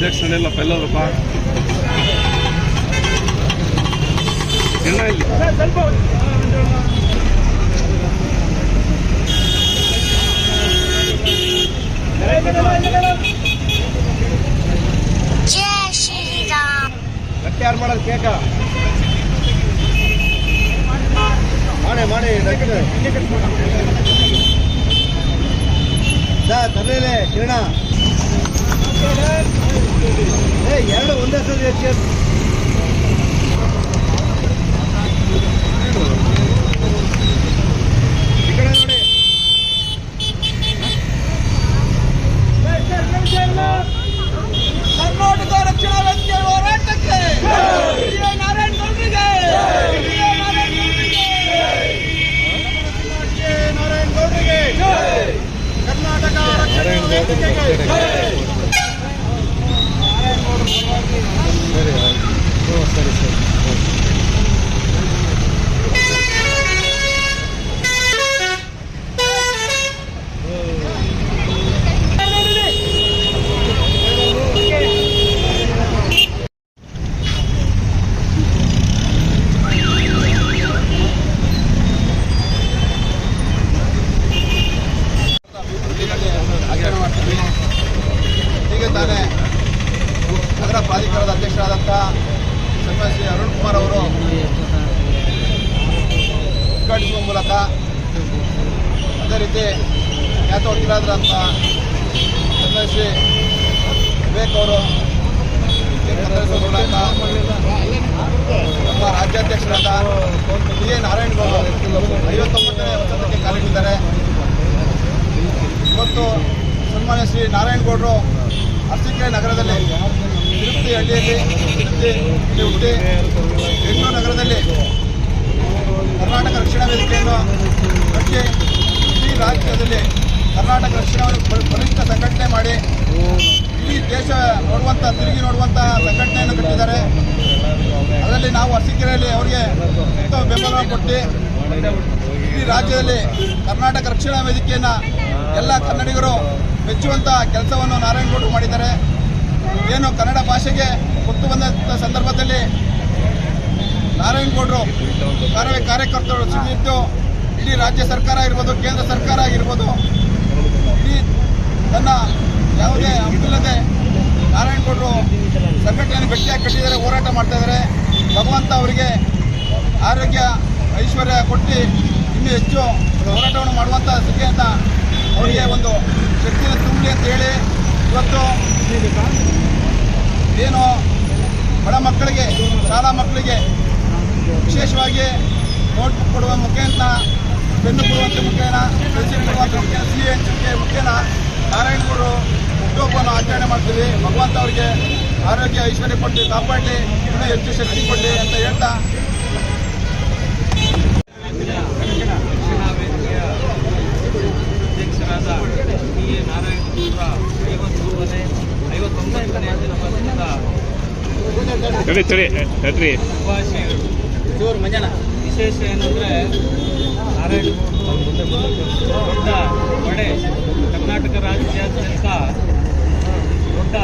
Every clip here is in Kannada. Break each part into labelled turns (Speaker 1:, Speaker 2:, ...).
Speaker 1: ಅಧ್ಯಕ್ಷನೆಲ್ಲ ಎಲ್ಲರಪ್ಪ ಎಣ್ಣ ಇಲ್ಲಿ
Speaker 2: ಜೈ ಶ್ರೀರಾಮ್
Speaker 3: ಗಟ್ಟಿ ಯಾರು ಮಾಡೋದು ಕೇಕ ಮಾಡಿ ಮಾಡಿ ತರಲೇ ಕಿರಣ ಏ ಎರಡು ಒಂದೇ ಸಲ ಹೆಚ್ಚು ಪ್ರಾಧಿಕಾರದ ಅಧ್ಯಕ್ಷರಾದಂಥ ಶ್ರೀ ಅರುಣ್ ಕುಮಾರ್ ಅವರು ಉದ್ಘಾಟಿಸುವ ಮೂಲಕ ಅದೇ ರೀತಿ ಖ್ಯಾತ ವಕೀಲರಾದಂಥ ಸನ್ಮಾನ್ಯ ಶ್ರೀ ವಿವೇಕ್ ಅವರು ನಮ್ಮ ರಾಜ್ಯಾಧ್ಯಕ್ಷರಾದ ಡಿ ಎ ನಾರಾಯಣಗೌಡ ಐವತ್ತೊಂಬತ್ತನೇ ವರ್ಷಕ್ಕೆ ಕಾಲಿಟ್ಟಿದ್ದಾರೆ. ಇವತ್ತು ಸನ್ಮಾನ್ಯ ಶ್ರೀ ನಾರಾಯಣಗೌಡರು ಅರಸೀಕೆರೆ ನಗರದಲ್ಲಿ ತಿರುಪತಿ ಹಳ್ಳಿಯಲ್ಲಿ ಇಲ್ಲಿ ಹುಟ್ಟಿ ಬೆಂಗಳೂರು ನಗರದಲ್ಲಿ ಕರ್ನಾಟಕ ರಕ್ಷಣಾ ವೇದಿಕೆಯನ್ನು ಕಟ್ಟಿ ಇಡೀ ರಾಜ್ಯದಲ್ಲಿ ಕರ್ನಾಟಕ ರಕ್ಷಣಾವನ್ನು ಬಲಿಷ್ಠ ಸಂಘಟನೆ ಮಾಡಿ ಇಡೀ ದೇಶ ನೋಡುವಂಥ ತಿರುಗಿ ನೋಡುವಂಥ ಸಂಘಟನೆಯನ್ನು ಕಟ್ಟಿದ್ದಾರೆ. ಅದರಲ್ಲಿ ನಾವು ಅರಸೀಕೆರೆಯಲ್ಲಿ ಅವರಿಗೆ ಉತ್ತಮ ಬೆಂಬಲ ಕೊಟ್ಟು ಇಡೀ ರಾಜ್ಯದಲ್ಲಿ ಕರ್ನಾಟಕ ರಕ್ಷಣಾ ವೇದಿಕೆಯನ್ನು ಎಲ್ಲ ಕನ್ನಡಿಗರು ಮೆಚ್ಚುವಂಥ ಕೆಲಸವನ್ನು ನಾರಾಯಣಗೌಡರು ಮಾಡಿದ್ದಾರೆ. ಏನು ಕನ್ನಡ ಭಾಷೆಗೆ ಒತ್ತು ಬಂದ ಸಂದರ್ಭದಲ್ಲಿ ನಾರಾಯಣಗೌಡರು ಕಾರ್ಯ ಕಾರ್ಯಕರ್ತರು ಸಿಗಿದ್ದು ಇಡೀ ರಾಜ್ಯ ಸರ್ಕಾರ ಇರ್ಬೋದು ಕೇಂದ್ರ ಸರ್ಕಾರ ಆಗಿರ್ಬೋದು, ಇಡೀ ತನ್ನ ಯಾವುದೇ ಹಕ್ಕಿಲ್ಲದೆ ನಾರಾಯಣಗೌಡರು ಸಂಘಟನೆಯನ್ನು ಗಟ್ಟಿಯಾಗಿ ಕಟ್ಟಿದ್ದಾರೆ, ಹೋರಾಟ ಮಾಡ್ತಾ ಇದ್ದಾರೆ. ಭಗವಂತ ಅವರಿಗೆ ಆರೋಗ್ಯ, ಐಶ್ವರ್ಯ ಕೊಟ್ಟು ಇನ್ನೂ ಹೆಚ್ಚು ಹೋರಾಟವನ್ನು ಮಾಡುವಂಥ ಸ್ಥಿತಿ ಅಂತ ಅವರಿಗೆ ಒಂದು ಶಕ್ತಿಯನ್ನು ತುಂಬಲಿ ಅಂತ ಹೇಳಿ ಇವತ್ತು ಏನು ಬಡ ಮಕ್ಕಳಿಗೆ, ಶಾಲಾ ಮಕ್ಕಳಿಗೆ ವಿಶೇಷವಾಗಿ ನೋಟ್ಬುಕ್ ಕೊಡುವ ಮುಖೇನ, ಬೆನ್ನು ಕೊಡುವಂಥ ಮುಖೇನ ಪೆನ್ಸಿಲ್ ಕೊಡುವಂಥ ಮುಖೇನ ಸಿಹಿ ಹಂಚಿಕೆ ಮುಖೇನ ನಾರಾಯಣಗೌಡರು ಹುಟ್ಟುಹಬ್ಬವನ್ನು ಆಚರಣೆ ಮಾಡ್ತೀವಿ. ಭಗವಂತ ಅವರಿಗೆ ಆರೋಗ್ಯ ಐಶ್ವರ್ಯ ಕೊಟ್ಟು ಕಾಪಾಡಲಿ, ಇನ್ನೂ ಹೆಚ್ಚು ಶಕ್ತಿ ಕೊಡಲಿ ಅಂತ ಹೇಳ್ತಾ
Speaker 4: ರಕ್ಷಣಾ ವೇದಿಕೆಯ ಅಧ್ಯಕ್ಷರಾದ ಡಿ ಎ ನಾರಾಯಣಗೌಡರ ಐವತ್ತೊಂಬನೇ ಐವತ್ತೊಂಬತ್ತನೇ ದಿನದ
Speaker 1: ತಡಿ ತಡಿ ತಡ್ರಿ
Speaker 4: ಮಂಜಾನ. ವಿಶೇಷ ಏನಂದರೆ ನಾರಾಯಣಗೌಡರು ದೊಡ್ಡ ಪಡೆ ಕರ್ನಾಟಕ ರಾಜ್ಯಾದ್ಯಂತ ದೊಡ್ಡ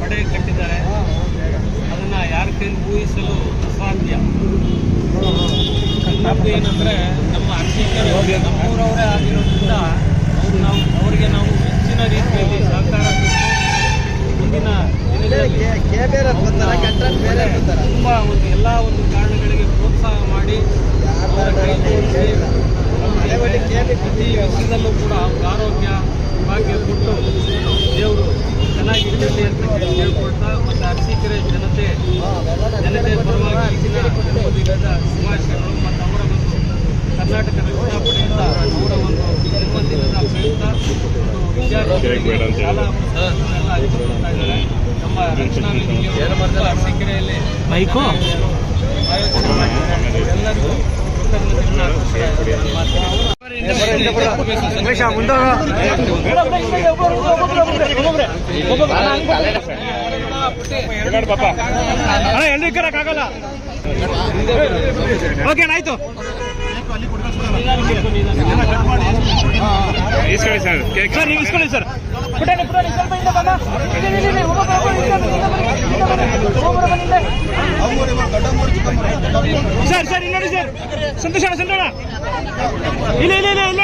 Speaker 4: ಪಡೆ ಕಟ್ಟಿದ್ದಾರೆ. ಅದನ್ನು ಯಾರ ಕೈಲಿ ಊಹಿಸಲು ಅಸಾಧ್ಯ? ನಮ್ಮದು ಏನಂದರೆ ನಮ್ಮ ಅರ್ಚಕರು ನಮ್ಮೂರವರೇ ಆಗಿರೋದ್ರಿಂದ ಅವ್ರು ನಾವು ಅವರಿಗೆ ನಾವು ಹೆಚ್ಚಿನ ರೀತಿಯಲ್ಲಿ ಸಹಕಾರ ದಿನಗಳಲ್ಲಿ ತುಂಬ ಒಂದು ಎಲ್ಲ ಒಂದು ಕಾರಣಗಳಿಗೆ ಪ್ರೋತ್ಸಾಹ ಮಾಡಿ ಪ್ರತಿ ವರ್ಷದಲ್ಲೂ ಕೂಡ ಅವ್ರ ಆರೋಗ್ಯ ಭಾಗ್ಯ ಕೊಟ್ಟು ದೇವರು ಚೆನ್ನಾಗಿರ್ತದೆ ಅಂತ ಹೇಳಿ ಕೇಳ್ಕೊಳ್ತಾ ಮತ್ತು ಅರಸೀಕೆರೆ ಜನತೆ ಜನತೆ ಪರವಾಗಿ ಶುಭಾಶಯಗಳು ಮತ್ತು ಕರ್ನಾಟಕ ರಕ್ಷಣಾ ಪಡೆಯಿಂದ ಅವರ ಒಂದು ಜನ್ಮದಿನದ ಪ್ರಯುಕ್ತ ವಿದ್ಯಾರ್ಥಿಗಳಿಗೆ ಶಾಲಾ ಪುಸ್ತಕಗಳನ್ನೆಲ್ಲ ಹಂಚಿಕೊಳ್ತಾ ಇದ್ದಾರೆ ನಮ್ಮ ರಕ್ಷಣಾ ವೇದಿಕೆ ಅರಸೀಕೆರೆಯಲ್ಲಿ
Speaker 5: ಮೈಕು
Speaker 4: ಆಯೋಜನೆ ಮಾಡಿದ್ದಾರೆ ಎಲ್ಲರಿಗೂ ಕೃತಜ್ಞತೆಗಳನ್ನ
Speaker 5: ಪಾಪ ಅಣ್ಣ ಎಲ್ರು ಕರಕ್ಕಾಗಲ್ಲ ಓಕೆ ಆಯ್ತು.
Speaker 1: ಇಸ್ಕೊಳ್ಳಿ ಸರ್.
Speaker 5: ಸರ್ ನೀವು ಇಸ್ಕೊಳ್ಳಿ ಸರ್. ಪುಟಾಣಿ ಪುಟಾಣಿ ಸ್ವಲ್ಪ ಹಿಂದೆ
Speaker 3: ಬಂದ
Speaker 5: ಸರ್ ಸರ್ ಇಲ್ಲಿ ಸರ್. ಸಂತೋಷ ಅಣ್ಣ ಇಲ್ಲ ಇಲ್ಲ ಇಲ್ಲ ಇಲ್ಲ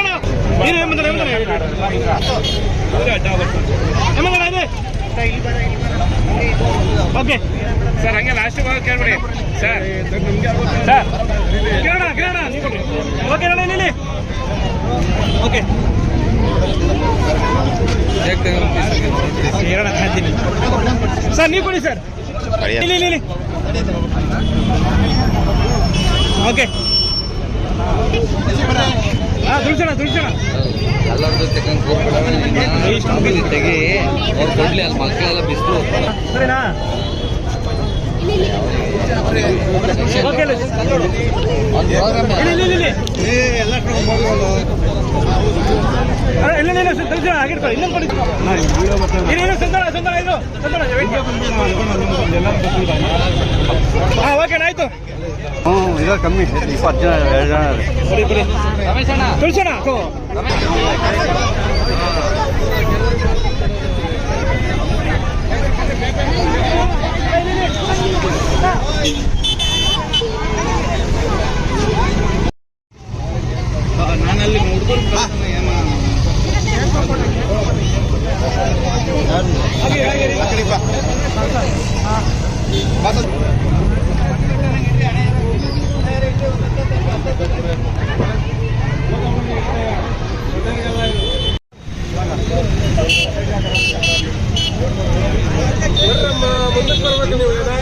Speaker 5: ಏನು ಏಮಂದ್ರೆ ಏಮಂದ್ರೆ ಇದೆ ಓಕೆ.
Speaker 1: ಸರ್ ಹಂಗೆ last ಕೇಳ್ಬಿಡಿ.
Speaker 5: Sir. Sir. Kirana Kirana okay ಇಲ್ಲಿ ಇಲ್ಲಿ. ಓಕೆ. ಕಿರಣ ಸರ್ ನೀವು ಕೊಡಿ ಸರ್. ಇಲ್ಲಿ ಇಲ್ಲಿ ಓಕೆ. ಹಾಂ ತುಳ್ಸೋಣ ತುಳ್ಸೋಣ
Speaker 6: ಎಲ್ಲರದ್ದು ತೆಗೆದು ತೆಗಿ ಅವ್ರು ಕೊಡ್ಲಿ ಅಲ್ಲಿ ಮಕ್ಕಳೆಲ್ಲ ಬಿಸಿಲು
Speaker 5: ಸರಿನಾ? ಓಕೆ ಇಲ್ಲಿ ಇಲ್ಲಿ ಆಯ್ತು
Speaker 6: ಕಮ್ಮಿ ಇಪ್ಪತ್ತು ಜನ ಎರಡು ಜನ
Speaker 5: ತುಳ್ಸೋಣ
Speaker 3: ಬಾ. ಬಾ ಸರ್.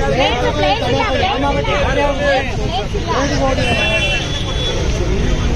Speaker 2: ಪ್ಲೇಸ್ ಪ್ಲೇಸ್ ಇಲ್ಲ ಪ್ಲೇಸ್